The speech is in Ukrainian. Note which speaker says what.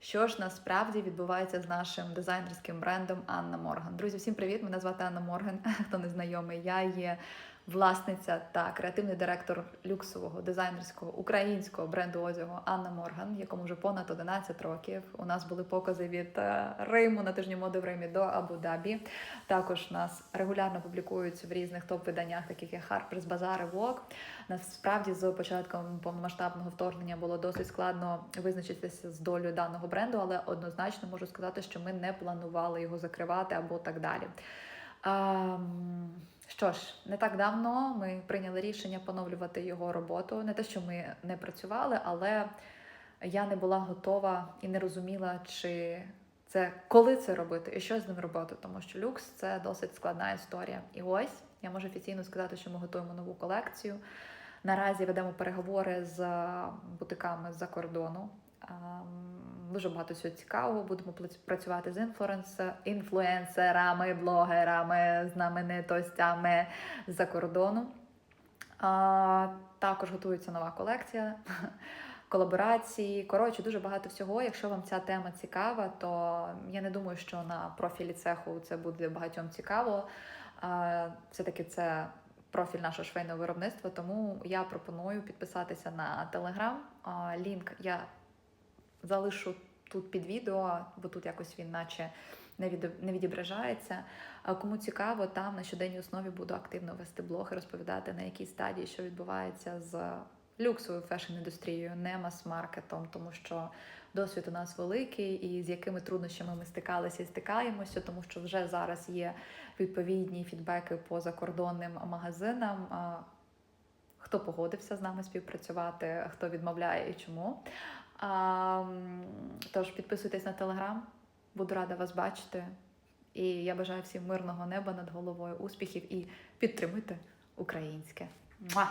Speaker 1: Що ж насправді відбувається з нашим дизайнерським брендом Анна Морган? Друзі, всім привіт! Мене звати Анна Морган. Хто не знайомий, я є власниця та креативний директор люксового дизайнерського українського бренду одягу Анна Морган, якому вже понад 11 років. У нас були покази від е, Риму на тижні моди в Римі до Абу-Дабі. Також нас регулярно публікують в різних топ-виданнях, таких як Harper's Bazaar Vogue. Насправді з початком повномасштабного вторгнення було досить складно визначитися з долею даного бренду, але однозначно можу сказати, що ми не планували його закривати або так далі. Що ж, не так давно ми прийняли рішення поновлювати його роботу. Не те, що ми не працювали, але я не була готова і не розуміла, чи це коли це робити і що з ним робити, тому що люкс це досить складна історія. І ось я можу офіційно сказати, що ми готуємо нову колекцію. Наразі ведемо переговори з бутиками з-за кордону. Дуже багато всього цікавого. Будемо працювати з інфлюенс- інфлюенсерами, блогерами, знаменитостями з-за кордону. Також готується нова колекція, колаборації. Коротше, дуже багато всього. Якщо вам ця тема цікава, то я не думаю, що на профілі цеху це буде багатьом цікаво. Все-таки це профіль нашого швейного виробництва, тому я пропоную підписатися на телеграм. Лінк я залишу тут під відео, бо тут якось він наче не, від, відображається. Кому цікаво, там на щоденній основі буду активно вести блог і розповідати, на якій стадії що відбувається з люксовою фешн-індустрією, не мас-маркетом, тому що досвід у нас великий, і з якими труднощами ми стикалися і стикаємося, тому що вже зараз є відповідні фідбеки по закордонним магазинам. Хто погодився з нами співпрацювати, хто відмовляє і чому. Тож підписуйтесь на телеграм, буду рада вас бачити. І я бажаю всім мирного неба над головою, успіхів і підтримуйте українське. Муа!